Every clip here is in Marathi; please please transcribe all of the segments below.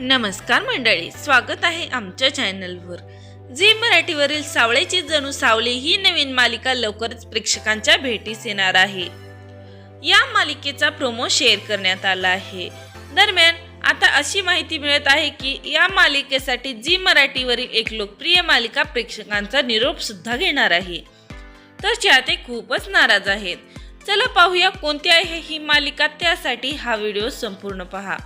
नमस्कार मंडळी स्वागत आहे आमच्या चॅनलवर. झी मराठीवरील सावळेची जणू सावली ही नवीन मालिका लवकरच प्रेक्षकांच्या भेटीस येणार आहे. या मालिकेचा प्रोमो शेअर करण्यात आला आहे. दरम्यान आता अशी माहिती मिळत आहे की या मालिकेसाठी झी मराठीवरील एक लोकप्रिय मालिका प्रेक्षकांचा निरोप सुद्धा घेणार आहे. तर चाहते खूपच नाराज आहेत. चला पाहूया कोणती आहे ही मालिका त्यासाठी हा व्हिडिओ संपूर्ण पहा.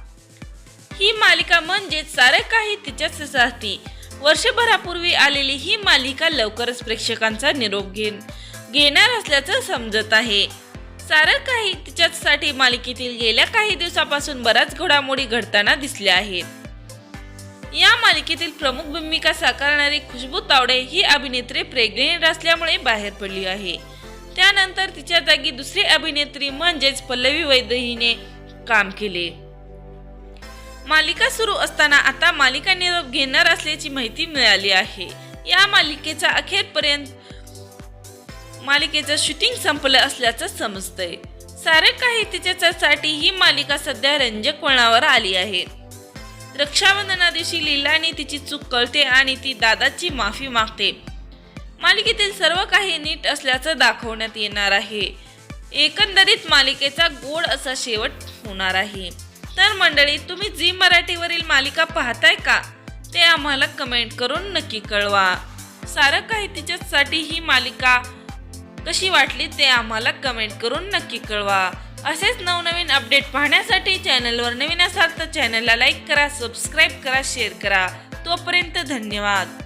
ही मालिका म्हणजेच सारं काही तिच्याच साथी वर्षभरापूर्वी आलेली ही मालिका लवकरच प्रेक्षकांचा निरोप घेन घेणार असल्याचं समजत आहे. सारं काही तिच्याचसाठी मालिकेतील गेल्या काही दिवसापासून बऱ्याच घडामोडी घडताना दिसल्या आहेत. या मालिकेतील प्रमुख भूमिका साकारणारी खुशबू तावडे ही अभिनेत्री प्रेग्नेंट असल्यामुळे बाहेर पडली आहे. त्यानंतर तिच्या जागी दुसरी अभिनेत्री म्हणजेच पल्लवी वैद्य हिने काम केले. मालिका सुरू असताना आता मालिका निरोप घेणार असल्याची माहिती मिळाली आहे. या मालिकेचा अखेरपर्यंत मालिकेचं शूटिंग संपलं असल्याचं समजतंय. सारे काही तिच्यासाठी ही मालिका सध्या रंजक वळणावर आली आहे. रक्षाबंधना दिवशी लीलाने तिची चूक कळते आणि ती दादाची माफी मागते. मालिकेतील सर्व काही नीट असल्याचं दाखवण्यात येणार आहे. एकंदरीत मालिकेचा गोड असा शेवट होणार आहे. तर मंडळी तुम्ही झी मराठीवरील मालिका पाहताय का? ते आम्हाला कमेंट करून नक्की कळवा. सारं काही तिच्यासाठी ही मालिका कशी वाटली ते आम्हाला कमेंट करून नक्की कळवा. असेच नवनवीन अपडेट पाहण्यासाठी चॅनलवर नवीन असाल तर चॅनलला लाईक करा सबस्क्राईब करा शेअर करा. तोपर्यंत धन्यवाद.